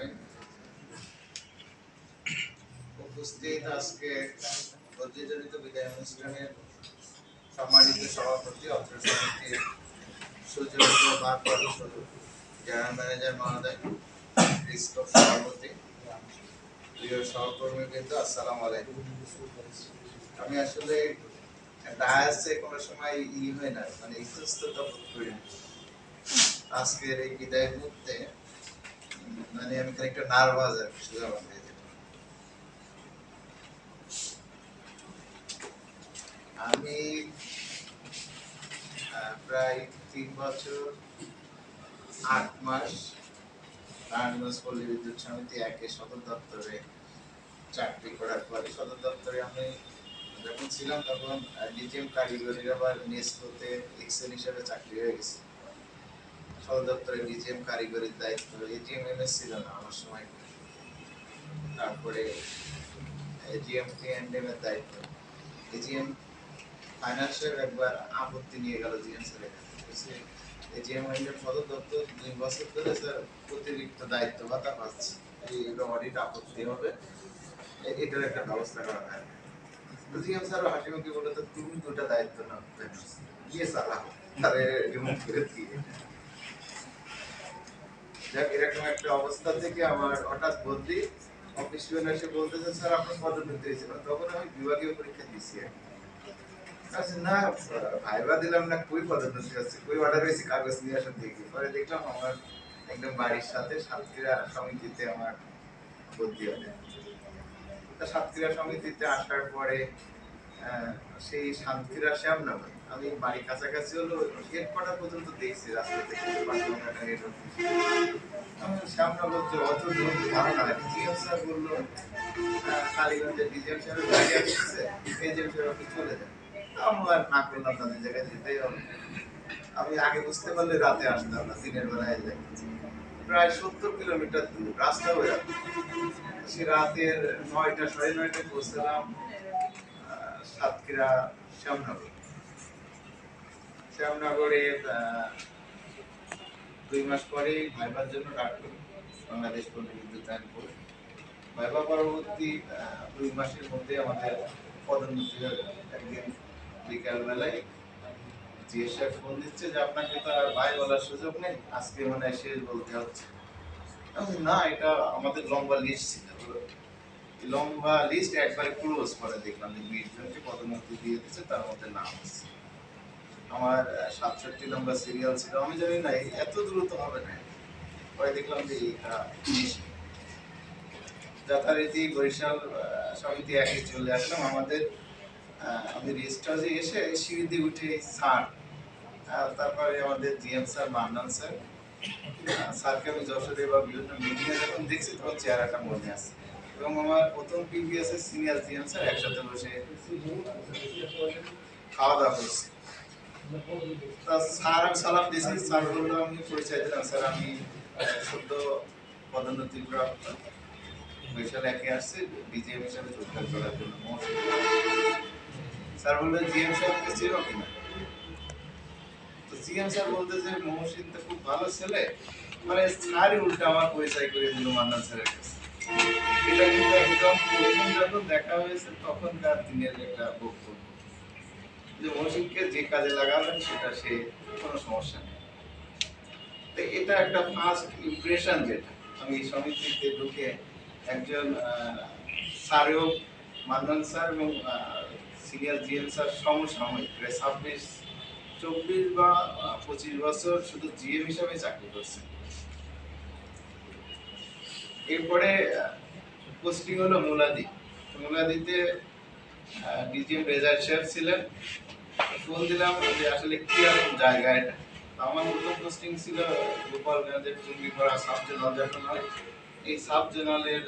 রহিম উপস্থিত আজকে বিদায় অনুষ্ঠানের সম্মানিত সভাপতি জেনারেল ম্যানেজার মহোদয় সভাপতি, প্রিয় সহকর্মী কিন্তু আসসালামু আলাইকুম। আমি আসলে ডায়াসে কোনো সময় ই হয় না মানে ইতস্ততা বোধ করি আজকের এই বিদায় মুহূর্তে মানে আমি নার্ভাস। আমি প্রায় তিন বছর, আট মাস নারায়ণগঞ্জ পল্লী বিদ্যুৎ সমিতি একে সদর দপ্তরে চাকরি করার পরে সদর দপ্তরে আমি যখন ছিলাম তখন ডিজিএম কারিগরির আবার এক্সেল হিসেবে চাকরি হয়ে গেছে সদর দপ্তরে ডিজিএম কারিগরির দায়িত্ব এজিএম এমএস ছিল না, আমার সময় তারপরে এজিএম টি এন্ড এম এর দায়িত্ব। এজিএম ফাইন্যান্সের একবার আপত্তি নিয়ে গেল জিএম স্যারের কাছে। এজিএম আইনের সদর দপ্তর দুই বছর ধরে স্যার অতিরিক্ত দায়িত্ব ভাতা পাচ্ছে এইগুলো অডিট আপত্তি হবে। এটার একটা ব্যবস্থা করা হয়। জিএম স্যার হাসি মুখে বলে তো তুমি দুটা দায়িত্ব নাও ইয়ে সালা তারে রিমুভ করে দিয়ে যাক এরকম একটা অবস্থা থেকে আমার হঠাৎ বদলি অফিস এসে বলতেছে স্যার আপনার পদোন্নতি হয়েছে। তখন আমি বিভাগীয় পরীক্ষা আর আচ্ছা, না ভাইবা দিলাম না কই পদোন্নতি হচ্ছে? কই অর্ডার হয়েছে? কাগজ নিয়ে আসেন দেখি পরে দেখলাম আমার একদম বাড়ির সাথে সাতক্ষীরা সমিতিতে আমার বদলি তা সাতক্ষীরা সমিতিতে আসার পরে সেই সাতক্ষীরা শ্যামনগর আমি বাড়ির কাছাকাছি হলো হেডকোয়ার্টার পর্যন্ত দেখছি রাস্তা থেকে আমি শ্যামনগর যে অত দূর ধারণা ডিজিএম স্যার বলল আহ, কালীগঞ্জের ডিজিএম স্যারের গাড়ি স্যার অফিস চলে যায় আমার না করলাম তাদের জায়গায় যেতেই হবে। আমি আগে বুঝতে পারলে রাতে আসতাম না দিনের বেলায় যাই প্রায় সত্তর কিলোমিটার দূর রাস্তা হয়ে যাবে সে রাতের নয়টা সাড়ে নয়টায় পৌঁছলাম সাতক্ষীরা শ্যামনগর। শ্যামনগরে দুই মাস পরে ভাইবার জন্য ডাক্তার বাংলাদেশ পল্লী বিদ্যুৎ আইন করে। ভাইবা পরবর্তী দুই মাসের মধ্যে আমাদের পদোন্নতি একদিন বিকাল বেলায় ফোন দিচ্ছে যে আপনাকে তো আর ভাই বলার সুযোগ নেই, আজকে মানে শেষ বলতে হচ্ছে। না, এটা আমাদের লম্বা লিস্ট ছিল। লম্বা লিস্ট একবারে ক্লোজ করে দেখলাম যে বিশ জনকে পদোন্নতি দিয়ে দিচ্ছে তার মধ্যে নাম আছে। আমার সাতষট্টি নম্বর সিরিয়াল ছিল। আমি জানি না এত দ্রুত হবে না। পরে দেখলাম যে যথারীতি বরিশাল সমিতি একে চলে আসলাম। আমাদের আমি রেজিস্ট্রাজে এসে সিঁড়ি দিয়ে উঠে স্যার তারপরে আমাদের জিএম স্যার, মান্নান স্যার স্যারকে আমি যশোরে বা বিভিন্ন মিটিংয়ে যখন দেখছি, তখন চেহারাটা মনে আছে এবং আমার প্রথম পিবিএস এর সিনিয়র জিএম স্যার একসাথে বসে খাওয়া দাওয়া করছি। স্যার সালাম স্যার বলল পরিচয় দিলাম স্যার, আমি সদ্য পদোন্নতি প্রাপ্ত একে আসছে হিসাবে যোগদান করার জন্য স্যার বলল, জিএম সাহেবকে চিনো কিনা? তো স্যার বলতে যে মহসিন তো খুব ভালো ছেলে মানে স্যারই উল্টা আমার পরিচয় করে দিল মান্নান স্যারের কাছে। এটা কিন্তু একদম প্রথম যখন দেখা হয়েছে, তখনকার দিনের একটা বক্তব্য। যে যে কাজে লাগাবেন সেটা সে কোনো সমস্যা নেই। তো এটা একটা ফার্স্ট ইমপ্রেশন যেটা। আমি সমিতিতে ঢুকে একজন স্যারেও মান্নান স্যার এবং সিনিয়র জিএম স্যার সমসাময়িক প্রায় ছাব্বিশ, চব্বিশ বা পঁচিশ বছর শুধু জিএম হিসাবে চাকরি করছেন। এরপরে পোস্টিং হলো মুলাদি মুলাদিতে ডিজিএম রেজাল্ট সাহেব ছিলেন। ফোন দিলাম যে আসলে কি রকম জায়গা এটা। আমার প্রথম পোস্টিং ছিল গোপালগঞ্জের চুঙ্গিপাড়া সাব জেনারেল যখন হয়, এই সাব জেনারেলের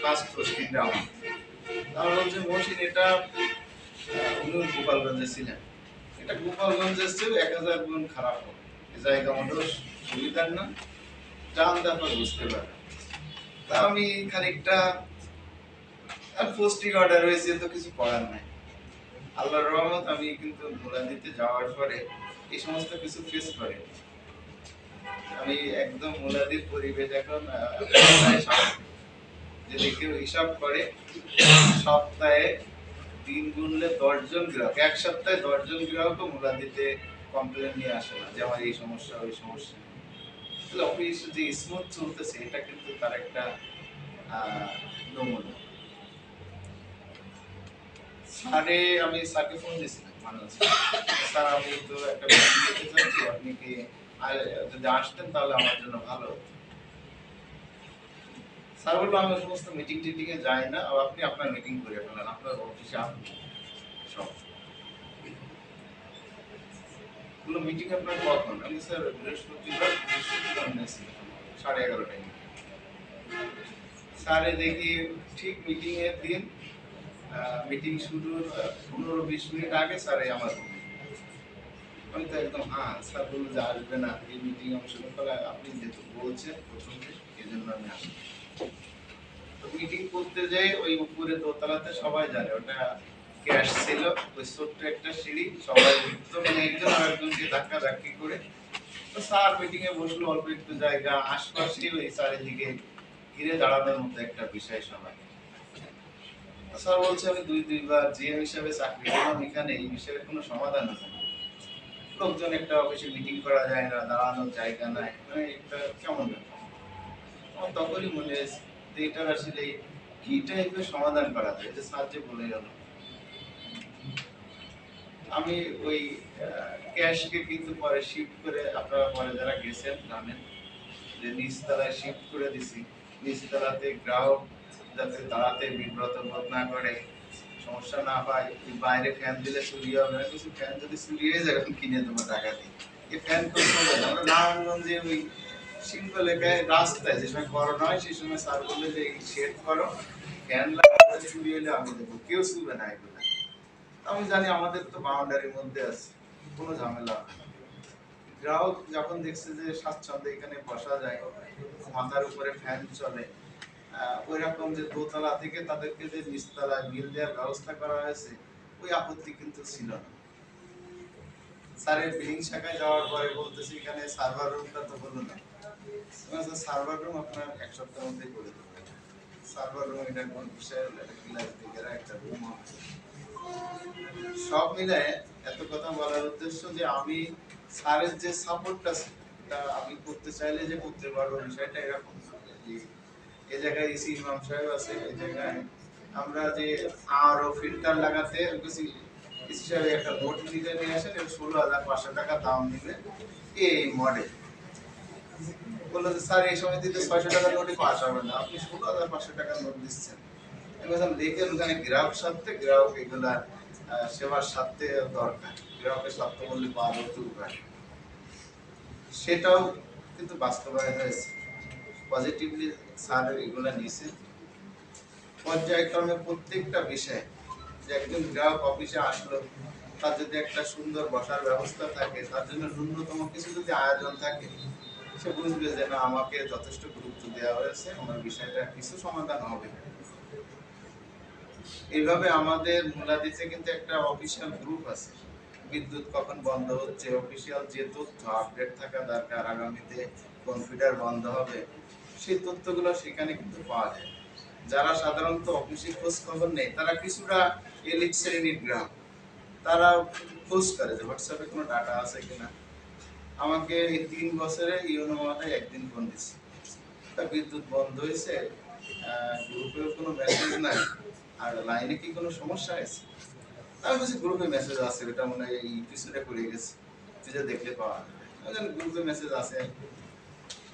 ফার্স্ট পোস্টিংটা আমার। হচ্ছে মহসিন, এটা উনি গোপালগঞ্জে ছিলেন। এটা গোপালগঞ্জের চেয়েও এক হাজার গুণ খারাপ হবে। এই জায়গা মোটেও সুবিধার না। টান তারপর বুঝতে পারে তা আমি খানিকটা পোস্টিং অর্ডার হয়েছে তো কিছু করার নাই। আল্লাহর রহমত, আমি কিন্তু ভোলা যাওয়ার পরে এই সমস্ত কিছু ফেস করে। আমি একদম মুলাদির পরিবেশ এখন। যদি কেউ হিসাব করে, সপ্তাহে তিন গুনলে দশজন গ্রাহক, এক সপ্তাহে দশজন গ্রাহকও মুলাদিতে কমপ্লেন নিয়ে আসে না যে আমার এই সমস্যা, ওই সমস্যা। তাহলে অফিস যে স্মুথ চলতেছে, এটা কিন্তু তার একটা নমুনা। স্যারে আমি স্যারকে ফোন দিয়েছিলাম স্যার, আমি তো একটা আপনি কি যদি আসতেন তাহলে আমার জন্য ভালো স্যার বলল, আমি সমস্ত মিটিং যাই না, আর আপনি আপনার মিটিং করে ফেলেন, আপনার অফিসে সব। বলল মিটিং আপনার কখন? আমি স্যার, বৃহস্পতিবার বৃহস্পতিবার সাড়ে এগারোটায় স্যারে দেখি, ঠিক মিটিং এর দিন মিটিং শুরুর পনেরো বিশ মিনিট আগে স্যারে আমার room আমি তো একদম হ্যাঁ স্যার যে আসবে না, এই মিটিং অংশগ্রহণ করে, আপনি যেহেতু বলছেন এই জন্য আমি আসি। তো মিটিং করতে যাই ওই উপরে দোতলাতে সবাই জানে, ওটা ক্যাশ ছিল, ওই ছোট্ট একটা সিঁড়ি, সবাই মানে একজন আর একজনকে ধাক্কা ধাক্কি করে। তো স্যার মিটিং এ বসল, অল্প একটু জায়গা আশপাশে ওই চারিদিকে ঘিরে দাঁড়ানোর মতো একটা বিষয় সবাই স্যার বলছে আমি দুই, দুইবার জিএম হিসাবে চাকরি করলাম এখানে, এই বিষয়ের কোনো সমাধান আছে না? লোকজন একটা অফিসে মিটিং করা যায় না, দাঁড়ানোর জায়গা নাই। মানে একটা কেমন আমার তখনই মনে হয়েছে এটার আসলে কি টাইপের সমাধান করা যায়? যে স্যার যে বলে গেল। আমি ওই ক্যাশকে কিন্তু পরে শিফট করে, আপনারা পরে যারা গেছেন জানেন যে নিচতলায় শিফট করে দিছি। নিচতলাতে গ্রাহক যাতে দাঁড়াতে বিব্রত বোধ না করে, সমস্যা না এই বাইরে ফ্যান দিলে চুরি হবে না কিছু ফ্যান যদি চুরি হয়ে এখন কিনে দেবো টাকা দিয়ে এই ফ্যান করে চলে আমরা নারায়ণগঞ্জে ওই সিম্পল এলাকায় রাস্তায়, যে সময় করোনা হয়, সেই সময় স্যার বললে যে সেট করো ফ্যান লাগাতে চুরি হলে আমি দেবো, কেউ শুবে না এগুলো আমি জানি আমাদের তো বাউন্ডারির মধ্যে আছে, কোনো ঝামেলা। গ্রাহক যখন দেখছে যে স্বাচ্ছন্দ্যে এখানে বসা যায়, মাথার উপরে ফ্যান চলে ওই রকম যে দোতলা থেকে তাদেরকে যে নিচতলায় বিল দেওয়ার ব্যবস্থা করা হয়েছে, ওই আপত্তি কিন্তু ছিল না। স্যারের বিলিং শাখায় যাওয়ার পরে এখানে সার্ভার রুমটা তো হলো না। সার্ভার রুম আপনার এক সপ্তাহের মধ্যেই করে সার্ভার রুম এটা কোন বিষয় ক্লাস দিকে একটা রুম সব মিলে এত কথা বলার উদ্দেশ্য যে আমি স্যারের যে সাপোর্টটা আমি করতে চাইলে যে করতে পারব বিষয়টা এরকম এই জায়গায় ইসি ইমাম সাহেব আছে, এই জায়গায় আমরা যে আর ও ফিল্টার লাগাতে কিছু ইসি সাহেব একটা নোট লিখে নিয়ে আসেন ষোলো হাজার পাঁচশো টাকা দাম নিবে এই মডেল বলল যে, স্যার, এই সময় দিতে ছয়শো টাকার নোটই পাস হবে না। আপনি ষোলো হাজার পাঁচশো টাকার নোট দিচ্ছেন। বললাম, দেখেন ওখানে গ্রাহক স্বার্থে, গ্রাহক এগুলা সেবার স্বার্থে দরকার। গ্রাহকের স্বার্থ বললে পাওয়া যেতে পারে সেটাও কিন্তু বাস্তবায়ন হয়েছে। পজিটিভলি স্যার এগুলা নিয়েছে পর্যায়ক্রমে প্রত্যেকটা বিষয়ে যে একজন গ্রাহক অফিসে আসলো, তার যদি একটা সুন্দর বসার ব্যবস্থা থাকে, তার জন্য ন্যূনতম কিছু যদি আয়োজন থাকে, সে বুঝবে যে না, আমাকে যথেষ্ট গুরুত্ব দেওয়া হয়েছে, আমার বিষয়টা কিছু সমাধান হবে। এইভাবে আমাদের মুলাদিতে কিন্তু একটা অফিসিয়াল গ্রুপ আছে। বিদ্যুৎ কখন বন্ধ হচ্ছে অফিসিয়াল যে তথ্য আপডেট থাকা দরকার, আগামীতে ফিডার বন্ধ হবে সেই তথ্যগুলো সেখানে কিন্তু পাওয়া যায়। যারা সাধারণত অফিসে খোঁজ খবর নেই তারা কিছুটা এলিট শ্রেণির গ্রাহক। তারা খোঁজ করে যে হোয়াটসঅ্যাপে কোনো ডাটা আছে কিনা। আমাকে এই তিন বছরে ইউনো মাথায় একদিন ফোন দিচ্ছে তা বিদ্যুৎ বন্ধ হয়েছে গ্রুপেও কোনো মেসেজ নাই। আর লাইনে কি কোনো সমস্যা আছে আমি বলছি গ্রুপে মেসেজ আছে ওটা মনে হয় এই পিছনে পড়ে গেছে। তুই যে দেখলে পাওয়া গ্রুপে মেসেজ আছে।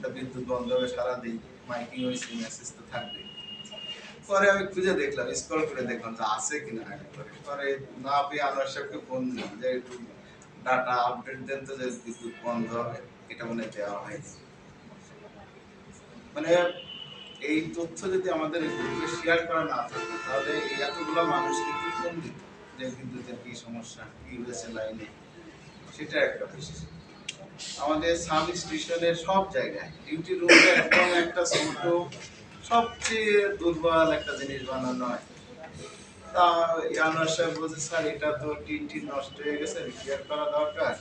এটা বিদ্যুৎ বন্ধ হবে সারাদিন মাইকিং হয়েছে মেসেজ তো থাকবে। পরে আমি খুঁজে দেখলাম স্ক্রল করে দেখলাম যে আছে কিনা পরে না পেয়ে আনোয়ার সাহেবকে ফোন দিলাম যে একটু ডাটা আপডেট দেন তো যে বিদ্যুৎ বন্ধ হবে এটা মনে দেওয়া হয়নি। মানে এই তথ্য যদি আমাদের গ্রুপে শেয়ার করা না থাকতো তাহলে এই এতগুলো মানুষ কিন্তু ফোন দিত যে বিদ্যুতের কি সমস্যা, কি হয়েছে লাইনে সেটা একটা বিষয় আমাদের সাব স্টেশনের সব জায়গায়। ডিউটি রুমটা একদম একটা ছোট, সবচেয়ে দুর্বল একটা জিনিস বানানো হয়। তা সাহেব বলছে, স্যার, এটা তো টিন টিন নষ্ট হয়ে গেছে রিপেয়ার করা দরকার।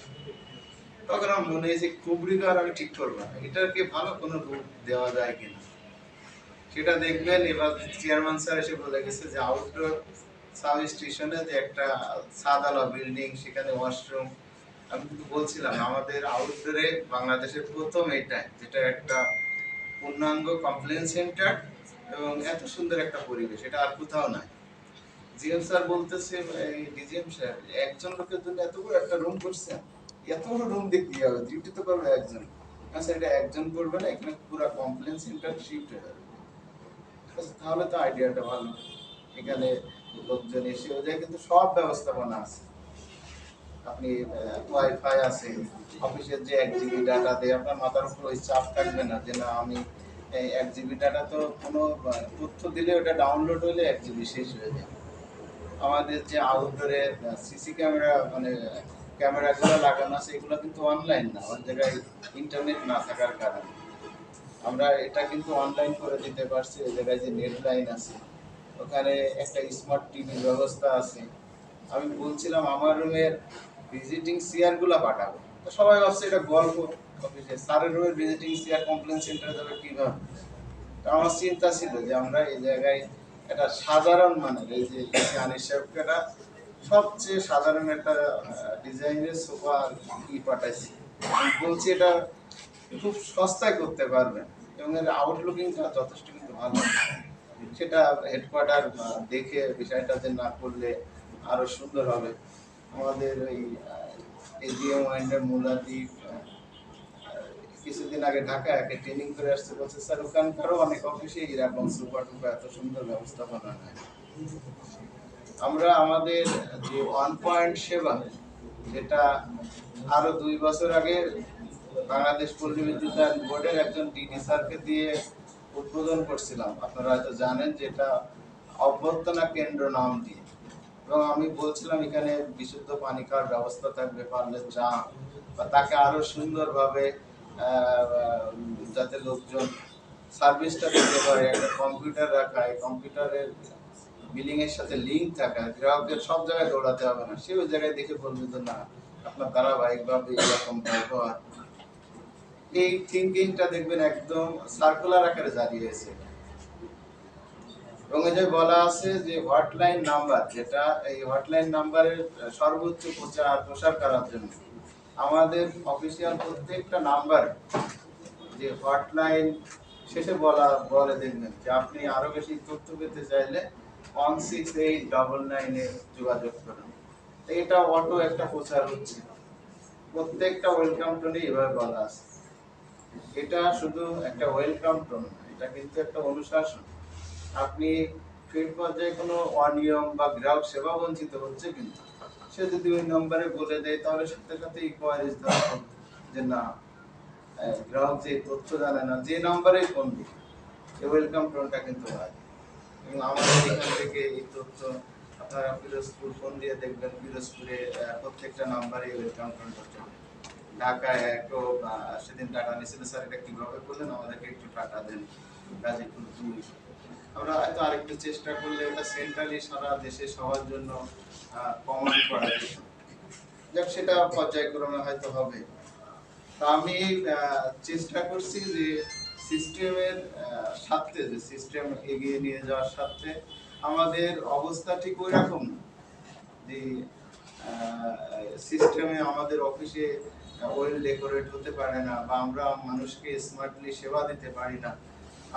তখন আমার মনে হয়েছে কুবরিকে আর আমি ঠিক করব না। এটাকে ভালো কোনো রূপ দেওয়া যায় কিনা? সেটা দেখবেন, এবার চেয়ারম্যান স্যার এসে বলে গেছে যে আউটডোর সাব স্টেশনে যে একটা সাদালা বিল্ডিং সেখানে ওয়াশরুম আমি কিন্তু বলছিলাম, আমাদের আউটডোরে বাংলাদেশের প্রথম এটা যেটা একটা পূর্ণাঙ্গ কমপ্লেন সেন্টার এবং এত সুন্দর একটা পরিবেশ, এটা আর কোথাও নাই জিএম স্যার বলতেছে ডিজিএম স্যার একজন লোকের জন্য এত বড় একটা রুম করছেন এত বড় রুম হবে? ডিউটি তো করবে একজন। আচ্ছা এটা একজন করবে না, এখানে পুরো কমপ্লেন সেন্টার শিফট হয়ে যাবে। তাহলে তো আইডিয়াটা ভালো। এখানে লোকজন এসে ওই জায়গায় কিন্তু সব ব্যবস্থাপনা আছে। আপনি ওয়াইফাই আছে, অফিসের যে এক জিবি ডাটা দেয়, আপনার মাথার উপর ওই চাপ থাকবে না যে না আমি এক জিবি ডাটা তো কোনো তথ্য দিলে ওটা ডাউনলোড হলে এক জিবি শেষ হয়ে যায়। আমাদের যে আউটডোরে সিসি ক্যামেরা মানে ক্যামেরাগুলো লাগানো আছে, এগুলো কিন্তু অনলাইন না অনেক জায়গায় ইন্টারনেট না থাকার কারণে। আমরা এটা কিন্তু অনলাইন করে দিতে পারছি, ওই জায়গায় যে নেট লাইন আছে। ওখানে একটা স্মার্ট টিভির ব্যবস্থা আছে। আমি বলছিলাম, আমার রুমের ভিজিটিং চেয়ারগুলা পাঠাবো। তো সবাই ভাবছে এটা গল্প। অফিসে স্যারের রুমের ভিজিটিং চেয়ার কমপ্লেন সেন্টারে যাবে কীভাবে? তো আমার চিন্তা ছিল যে আমরা এই জায়গায় একটা সাধারণ মানের এই যে আনিস সাহেবকে সবচেয়ে সাধারণ একটা ডিজাইনের সোফা কি পাঠাইছি। আমি বলছি এটা খুব সস্তায় করতে পারবেন এবং এর আউটলুকিংটা যথেষ্ট কিন্তু ভালো। সেটা হেডকোয়ার্টার দেখে বিষয়টা যে না করলে আরও সুন্দর হবে। আমাদের ওই এজিএম ওয়াইন্ডার মুলাদ্বীপ কিছুদিন আগে ঢাকা একে ট্রেনিং করে আসছে, বলছে, স্যার, ওখানকারও অনেক অফিসে এরকম সুপার টুপার এত সুন্দর ব্যবস্থাপনা নাই। আমরা আমাদের যে ওয়ান পয়েন্ট সেবা, যেটা আরও দুই বছর আগে বাংলাদেশ পল্লী বিদ্যুতায়ন বোর্ডের একজন ডিডি স্যারকে দিয়ে উদ্বোধন করছিলাম। আপনারা হয়তো জানেন যেটা অভ্যর্থনা কেন্দ্র নাম দিয়ে। এবং আমি বলছিলাম, এখানে বিশুদ্ধ পানি খাওয়ার ব্যবস্থা থাকবে পারলে চা বা তাকে আরও সুন্দরভাবে যাতে লোকজন সার্ভিসটা দিতে পারে, একটা কম্পিউটার রাখা কম্পিউটারের বিলিং এর সাথে লিঙ্ক থাকা, গ্রাহকদের সব জায়গায় দৌড়াতে হবে না। সে ওই জায়গায় দেখে বলবে যে, না, আপনার ধারাবাহিকভাবে এরকম ব্যবহার। এই থিঙ্কিংটা দেখবেন একদম সার্কুলার আকারে হয়েছে। এবং যে বলা আছে যে হটলাইন নাম্বার, যেটা এই হটলাইন নাম্বারের সর্বোচ্চ প্রচার প্রসার করার জন্য। আমাদের অফিসিয়াল প্রত্যেকটা নাম্বার যে হটলাইন, শেষে বলা, বলে দেখবেন যে আপনি আরও বেশি তথ্য পেতে চাইলে ওয়ান সিক্স এইট ডবল নাইনে যোগাযোগ করুন। এটা অটো একটা প্রচার হচ্ছে। প্রত্যেকটা ওয়েলকাম টোনে এভাবে বলা আছে। এটা শুধু একটা ওয়েলকাম টোন এটা কিন্তু একটা অনুশাসন। আপনি ফিল্ড পর্যায়ে কোনো অনিয়ম বা গ্রাহক সেবা বঞ্চিত হচ্ছে কিন্তু সে যদি ওই নম্বরে বলে দেয়, তাহলে সাথে সাথে ইকোয়ারিজ দেওয়া যে না গ্রাহক যে তথ্য জানে না, যে নম্বরে ফোন দিই এই ওয়েলকাম টোনটা কিন্তু হয়। এবং আমাদের এখান থেকে এই তথ্য আপনারা পিরোজপুর ফোন দিয়ে দেখবেন, পিরোজপুরে প্রত্যেকটা নাম্বারে ওয়েলকাম টোনটা চলে। ঢাকায় একটু সেদিন টাকা নিয়েছিল, স্যার এটা কীভাবে করলেন? আমাদেরকে একটু টাকা দেন। গাজীপুর দুই আমরা হয়তো আরেকটু চেষ্টা করলে এটা সেন্ট্রালি সারা দেশে সবার জন্য কমন করা। যাক, সেটা পর্যায়ক্রমে হয়তো হবে। তা আমি চেষ্টা করছি যে সিস্টেমের সাথে যে সিস্টেম এগিয়ে নিয়ে যাওয়ার সাথে আমাদের অবস্থা ঠিক ওই রকম যে সিস্টেমে আমাদের অফিসে ওয়েল ডেকোরেট হতে পারে না বা আমরা মানুষকে স্মার্টলি সেবা দিতে পারি না।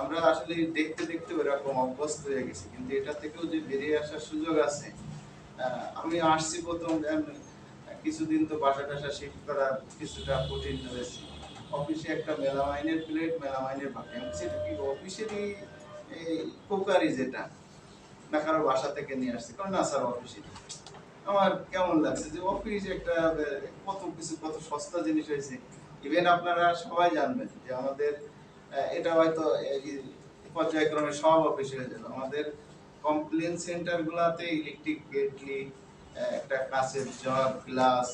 আমরা আসলে দেখতে দেখতে ওরকম অভ্যস্ত হয়ে গেছি কিন্তু এটা থেকেও যে বেরিয়ে আসার সুযোগ আছে আমি আসছি প্রথম কিছুদিন তো বাসা টাসা শিফট করা কিছুটা কঠিন হয়েছে অফিসে একটা মেলামাইনের প্লেট মেলামাইনের বলছি, এটা কি অফিসেরই কুকারি যেটা না কারও বাসা থেকে নিয়ে আসছে কারণ না স্যার অফিসে আমার কেমন লাগছে যে অফিস একটা কত কিছু কত সস্তা জিনিস হয়েছে। ইভেন আপনারা সবাই জানবেন যে আমাদের এটা হয়তো পর্যায়ক্রমে সব অফিসে হয়ে যাবে। আমাদের কমপ্লেন সেন্টার গুলাতে ইলেকট্রিক কেটলি একটা কাঁচের জগ গ্লাস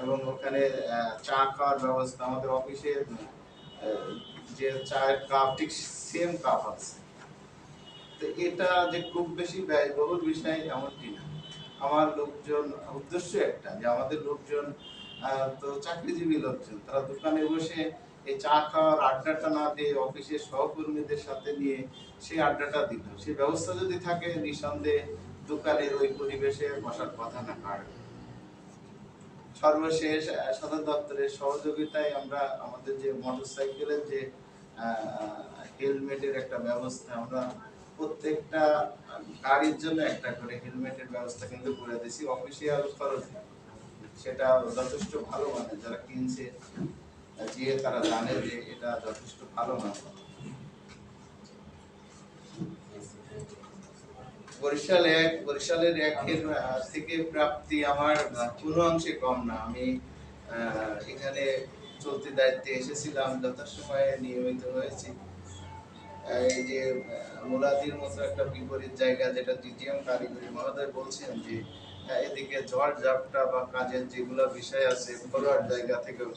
এবং ওখানে চা খাওয়ার ব্যবস্থা আমাদের অফিসে যে চায়ের কাপ ঠিক সেম কাপ আছে। তো এটা যে খুব বেশি ব্যয়বহুল বিষয় এমনটি না। আমার লোকজন, উদ্দেশ্য একটা যে আমাদের লোকজন তো চাকরিজীবী লোকজন, তারা দোকানে বসে এই চা খাওয়ার আড্ডাটা না দিয়ে অফিসের সহকর্মীদের সাথে নিয়ে সেই আড্ডাটা দিল সেই ব্যবস্থা যদি থাকে, নিঃসন্দেহে দোকানের ওই পরিবেশে বসার কথা না কার। সর্বশেষ সদর দপ্তরের সহযোগিতায় আমরা আমাদের যে মোটরসাইকেলের যে হেলমেটের একটা ব্যবস্থা, আমরা প্রত্যেকটা গাড়ির জন্য একটা করে হেলমেটের ব্যবস্থা কিন্তু করে দিয়েছি। অফিসিয়াল খরচে সেটা যথেষ্ট ভালো মানে যারা কিনছে। যে তারা জানে যে এটা যথেষ্ট ভালো মানে বরিশাল এক বরিশালের একের থেকে প্রাপ্তি আমার কোনো অংশে কম না। আমি এখানে দায়িত্বে এসেছিলাম যথাসময়ে নিয়মিত হয়েছি। এই যে মুলাদির মতো একটা বিপরীত জায়গা যেটা দ্বিতীয় কারিগরি মহোদয় বলছেন যে আহ, এদিকে ঝড় ঝাপটা বা কাজের যেগুলো বিষয় আছে ঘরোয়ার জায়গা থেকেও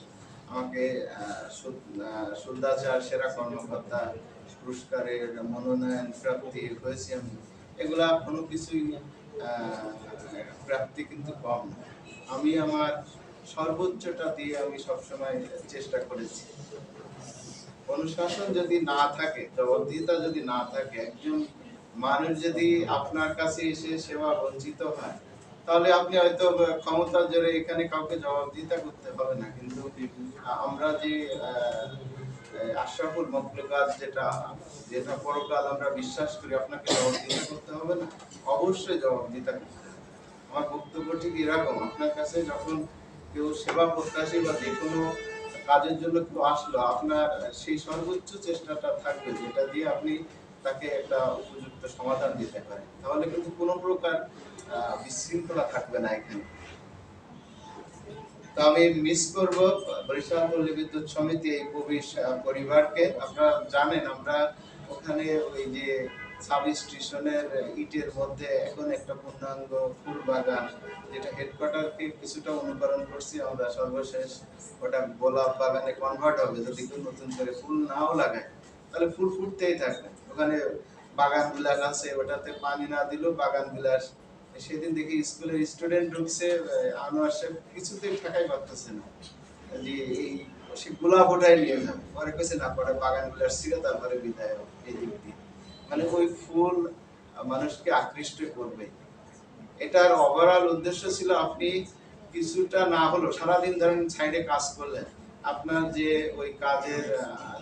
আমাকে আহ, সু- আহ, সুলদাচার সেরা কর্মকর্তা পুরস্কারের মনোনয়ন প্রাপ্তি হয়েছি আমি। এগুলা কোনো কিছুই প্রাপ্তি কিন্তু কম। আমি আমার সর্বোচ্চটা দিয়ে আমি সবসময় চেষ্টা করেছি। অনুশাসন যদি না থাকে জবাবদিহিতা যদি না থাকে একজন মানুষ যদি আপনার কাছে এসে সেবা বঞ্চিত হয় তাহলে আপনি হয়তো ক্ষমতার জোরে এখানে কাউকে জবাবদিহিতা করতে হবে না। কিন্তু আমরা যে আশরাফুল মখলুকাত যেটা যেটা পরকাল আমরা বিশ্বাস করি, আপনাকে জবাবদিহিতা করতে হবে না? অবশ্যই জবাবদিহিতা করতে হবে। আমার বক্তব্য ঠিক এরকম, আপনার কাছে যখন কেউ সেবা প্রত্যাশী বা যে কোনো কাজের জন্য কেউ আসলো, আপনার সেই সর্বোচ্চ চেষ্টাটা থাকবে, যেটা দিয়ে আপনি তাকে একটা উপযুক্ত সমাধান দিতে পারেন। তাহলে কিন্তু কোনো প্রকার বিশৃঙ্খলা থাকবে না এখানে। তো আমি মিস করব, বরিশাল পল্লী বিদ্যুৎ সমিতি এই পবিশ পরিবারকে। আপনারা জানেন, আমরা ওখানে ওই যে সাব স্টেশনের ইটের মধ্যে এখন একটা পূর্ণাঙ্গ ফুল বাগান, যেটা হেডকোয়ার্টারকে কিছুটা অনুকরণ করছি আমরা সর্বশেষ। ওটা গোলাপ বাগানে কনভার্ট হবে, যদি কেউ নতুন করে ফুল নাও লাগায়, তাহলে ফুল ফুটতেই থাকবে। ওখানে বাগান বিলাস আছে, ওটাতে পানি না দিলেও বাগান বিলাস সেদিন দেখি স্কুলের স্টুডেন্ট ঢুকছে আনোয়ার সাহেব কিছুতেই ঠেকাই পারতেছে না। যে এই সে গোলাপ ওটাই নিয়ে পরে কেছে না, পরে বাগান বিলাস ছিল, তারপরে বিদায় এই দিক দিয়ে। মানে ওই ফুল মানুষকে আকৃষ্ট করবে। এটার ওভারঅল উদ্দেশ্য ছিল আপনি কিছুটা না হলো সারাদিন ধরেন সাইডে কাজ করলেন, আপনার যে ওই কাজের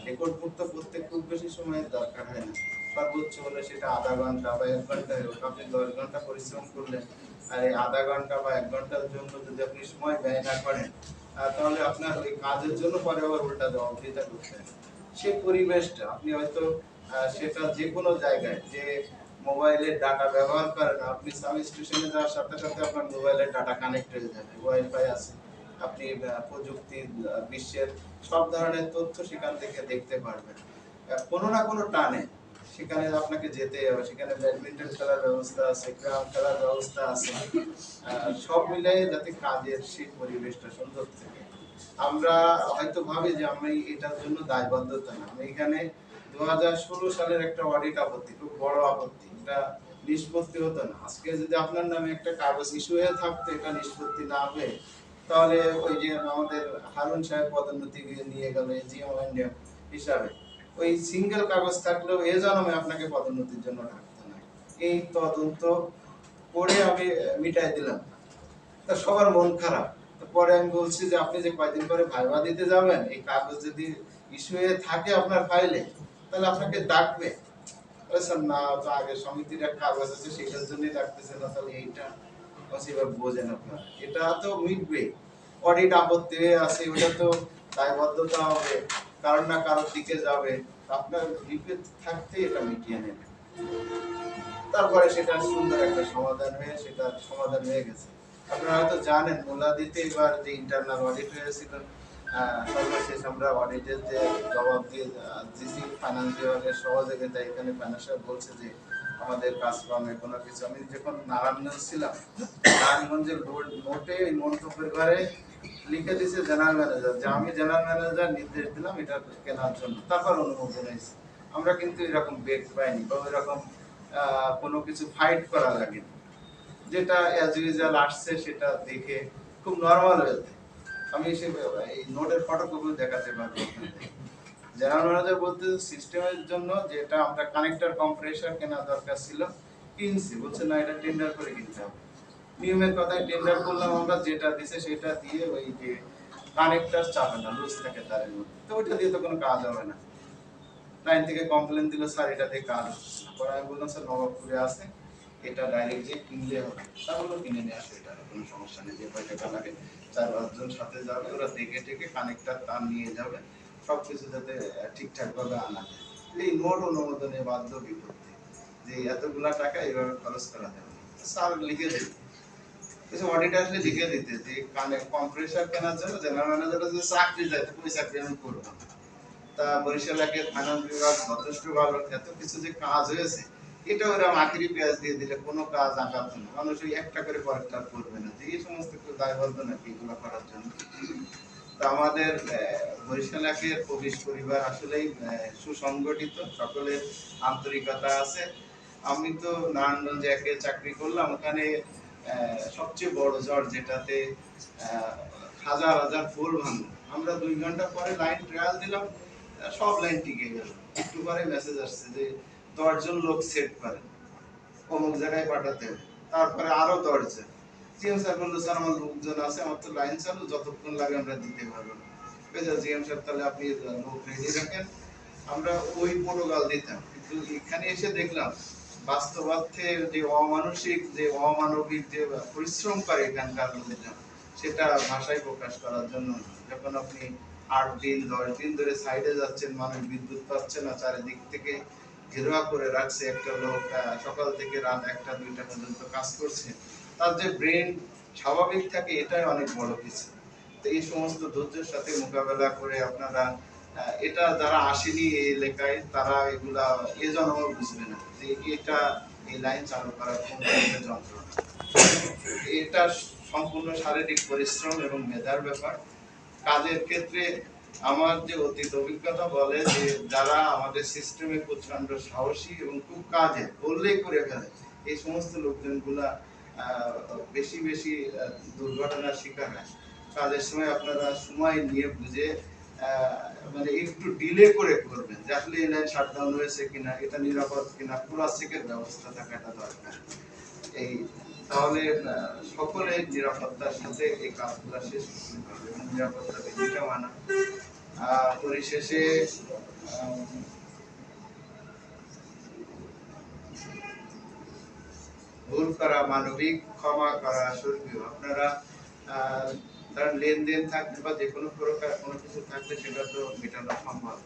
রেকর্ড মুক্ত করতে খুব বেশি সময়ের দরকার হয় না। সর্বোচ্চ হলে সেটা আধা ঘণ্টা বা এক ঘণ্টা আপনি দশ ঘণ্টা পরিশ্রম করলেন আর এই আধা ঘণ্টা বা এক ঘণ্টার জন্য যদি আপনি সময় ব্যয় না করেন তাহলে আপনার ওই কাজের জন্য পরে আবার উল্টা জবাবদিহিতা করতে সেই পরিবেশটা, আপনি হয়তো সেটা যে কোনো জায়গায়, যে মোবাইলের ডাটা ব্যবহার করেন, আপনি সাব স্টেশনে যাওয়ার সাথে সাথে আপনার মোবাইলের ডাটা কানেক্ট হয়ে যাবে ওয়াইফাই আছে। আপনি প্রযুক্তি বিশ্বের সব ধরনের তথ্য সেখান থেকে দেখতে পারবেন। কোনো না কোনো টানে সেখানে আপনাকে যেতে হবে। সেখানে ব্যাডমিন্টন খেলার ব্যবস্থা আছে ক্রাম খেলার ব্যবস্থা আছে। সব মিলে যাতে কাজের সেই পরিবেশটা সুন্দর থাকে। আমরা হয়তো ভাবি যে আমি এটার জন্য দায়বদ্ধতা না। আমি এখানে দু হাজার ষোলো সালের একটা অডিট আপত্তি, খুব বড় আপত্তি। এটা নিষ্পত্তি হতো না। আজকে যদি আপনার নামে একটা কাগজ ইস্যু হয়ে থাকতো, এটা নিষ্পত্তি না হয়ে, তাহলে ওই যে আমাদের হারুন সাহেব পদোন্নতি নিয়ে গেল জিএম ইন্ডিয়া হিসাবে। ওই সিঙ্গেল কাগজ থাকলেও এ জন্মে আপনাকে পদোন্নতির জন্য ডাকতো না এই তদন্ত করে আমি মিটাই দিলাম। তা সবার মন খারাপ। পরে আমি বলছি যে আপনি যে কয়দিন পরে ভাইবা দিতে যাবেন, এই কাগজ যদি ইস্যু হয়ে থাকে আপনার ফাইলে, তাহলে আপনাকে ডাকবে। না তো আগে সমিতির এক কাগজ আছে, সেটার জন্যই ডাকতেছে না, তাহলে এইটা এবার বোঝেন আপনারা। এটা তো মিটবে অডিট আপত্তি আছে, ওটা তো দায়বদ্ধতা হবে। কারণ না কারোর দিকে যাবে, আপনার থাকতে এটা মিটিয়ে নেবে। তারপরে সেটা সুন্দর একটা সমাধান হয়ে, সেটা সমাধান হয়ে গেছে। আপনারা হয়তো জানেন, মোলাদিতে এবার যে ইন্টারনাল অডিট হয়েছিল সর্বশেষ আমরা অডিটের যে জবাব দিয়ে দিছি ফাইন্যান্স বিভাগের সহযোগিতা এখানে ফাইন্যান্সিয়াল বলছে যে আমাদের কাজকর্মে কোনো কিছু। আমি যখন নারায়ণগঞ্জ ছিলাম, নারায়ণগঞ্জের বোর্ড- নোটে ওই মন্তব্যের ঘরে লিখে দিছে জেনারেল ম্যানেজার, যে আমি জেনারেল ম্যানেজার নির্দেশ দিলাম, এটা কেনার জন্য। তারপর অনুমোদন হয়েছে। আমরা কিন্তু এরকম বেগ পাইনি বা এরকম কোনো কিছু ফাইট করা লাগেনি। যেটা অ্যাজ ইউজুয়াল আসছে, সেটা দেখে খুব নর্মাল হয়েছে। আমি সে, এই নোটের ফটোকপি দেখাতে পারব। জেনারেল ম্যানেজার বলতে সিস্টেমের জন্য যেটা আমরা কানেক্টর কম্প্রেসার কেনা দরকার ছিল, কিনছি বলছে না? এটা টেন্ডার করে কিনতে হবে। নিয়মের কথায় টেন্ডার করলাম আমরা, যেটা দিছে সেটা দিয়ে ওই যে কানেক্টর চাবে না লুজ থাকে তারের মধ্যে। তো ওইটা দিয়ে তো কোনো কাজ হবে না। লাইন থেকে কমপ্লেন দিল স্যার এটা দিয়ে কাজ পরে আমি বললাম স্যার নবাবপুরে আছে, এটা ডাইরেক্ট যে কিনলে হবে। তা বলল, কিনে নিয়ে আসো এটা, কোনো সমস্যা নেই। যে কয় টাকা লাগে চার পাঁচজন সাথে যাবে, ওরা দেখে টেকে কানেক্টার তার নিয়ে যাবে। সব কিছু যাতে ঠিকঠাক ভাবে আনা যায়। এই নোট অনুমোদনে বাধ্য বিপত্তি যে এতগুলা টাকা এইভাবে খরচ করা যাবে স্যার লিখে দিন কিছু অডিট আসলে লিখে দিতে, যে কানে কম্প্রেসার কেনার জন্য জেনারেল ম্যানেজার যে চাকরি যায় ওই চাকরি আমি করব তা বরিশাল একের ফাইন্যান্স বিভাগ যথেষ্ট ভালো, এত কিছু যে কাজ হয়েছে, এটা ওরা আখেরি পেঁয়াজ দিয়ে দিলে কোনো কাজ আঘাত না। মানুষ একটা করে কয়েকটা করবে না। যে এই সমস্ত দায়বদ্ধ নাকি এগুলো করার জন্য। আমাদের আহ, বরিশাল প্রবেশ পরিবার আসলেই সুসংগঠিত সকলের আন্তরিকতা আছে। আমি তো নারায়ণগঞ্জে একে চাকরি করলাম ওখানে সবচেয়ে বড় জ্বর যেটাতে হাজার হাজার ফুল ভাঙল। আমরা দুই ঘণ্টা পরে লাইন ট্রায়াল দিলাম সব লাইন টিকে গেল। একটু পরে মেসেজ আসছে যে দশজন লোক সেট করে অমুক জায়গায় পাঠাতে তারপরে আরও দশজন। জিএম স্যার বলল, স্যার, আমার লোকজন আছে, আমার তো লাইন চালু, যতক্ষণ লাগে আমরা দিতে পারব জিএম স্যার, তাহলে আপনি লোক রেডি রাখেন। আমরা ওই প্রোটোকল দিতাম। কিন্তু এখানে এসে দেখলাম, বাস্তবার্থে যে অমানসিক, যে অমানবিক যে পরিশ্রম করে এখানকার লোকজন, সেটা ভাষায় প্রকাশ করার জন্য যখন আপনি আট দিন, দশ দিন ধরে সাইডে যাচ্ছেন, মানুষ বিদ্যুৎ পাচ্ছে না, চারিদিক থেকে ঘেরোয়া করে রাখছে। একটা লোক সকাল থেকে রাত একটা, দুইটা পর্যন্ত কাজ করছে। তার যে ব্রেন স্বাভাবিক থাকে, এটাই অনেক বড় কিছু। তো এই সমস্ত ধৈর্যের সাথে মোকাবেলা করে আপনারা এটা যারা আসেনি এই এলাকায়, তারা এগুলা, এ জন্ম বুঝবে না যে এটা এই লাইন চালু করার কোন ধরনের যন্ত্রণা। এটা সম্পূর্ণ শারীরিক পরিশ্রম এবং মেধার ব্যাপার। কাজের ক্ষেত্রে আমার যে অতীত অভিজ্ঞতা বলে যে যারা আমাদের সিস্টেমে প্রচণ্ড সাহসী এবং খুব কাজে, বললেই করে ফেলে। এই সমস্ত লোকজনগুলা বেশি বেশি দুর্ঘটনার শিকার হয়। কাজের সময় আপনারা সময় নিয়ে বুঝে মানে একটু ডিলে করে করবেন যে আসলে এই লাইন শাটডাউন হয়েছে কিনা, এটা নিরাপদ কিনা, পুরা চেকের ব্যবস্থা থাকাটা দরকার। এই, তাহলে সকলে নিরাপত্তার সাথে এই কাজগুলো শেষ নিরাপত্তা বিধিটা মানা পরিশেষে ভুল করা, মানবিক ক্ষমা করা স্বর্গীয় আপনারা তার লেনদেন থাকলে বা যে কোনো প্রকার কোনো কিছু থাকলে সেটা তো মেটানো সম্ভব।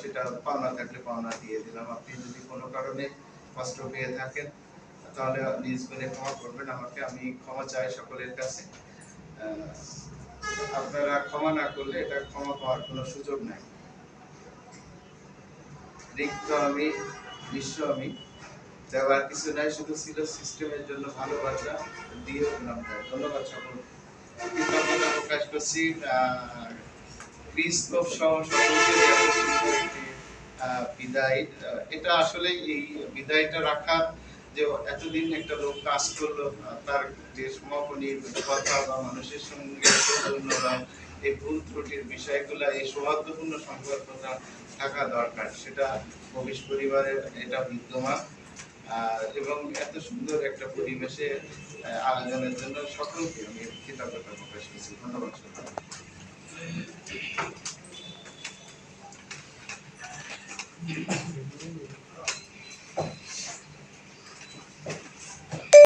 সেটা পাওনা থাকলে পাওনা দিয়ে দিলাম। আপনি যদি কোনো কারণে কষ্ট পেয়ে থাকেন, তাহলে নিজ করে ক্ষমা করবেন। আমাকে আমি ক্ষমা চাই সকলের কাছে। আপনারা ক্ষমা না করলে এটা ক্ষমা পাওয়ার কোনো সুযোগ নাই। রিক্ত আমি বিশ্ব আমি। কিছু নাই, শুধু ছিল সিস্টেমের জন্য ভালোবাসা দিয়ে তাই। ধন্যবাদ সকল। কৃতজ্ঞতা প্রকাশ করছি ক্রিস্তব সহ বিদায় এটা আসলে এই বিদায়টা রাখার যে এতদিন একটা লোক কাজ করল তার যে সমাপনী কথা বা মানুষের সঙ্গে এই ভুল ত্রুটির বিষয়গুলো, এই সৌহার্দ্যপূর্ণ সম্পর্কটা থাকা দরকার। সেটা ভবিষ্য পরিবারের, এটা বিদ্যমান। এবং এত সুন্দর একটা পরিবেশে আয়োজনের জন্য সকলকে আমি কৃতজ্ঞতা প্রকাশ করছি ধন্যবাদ সকলকে।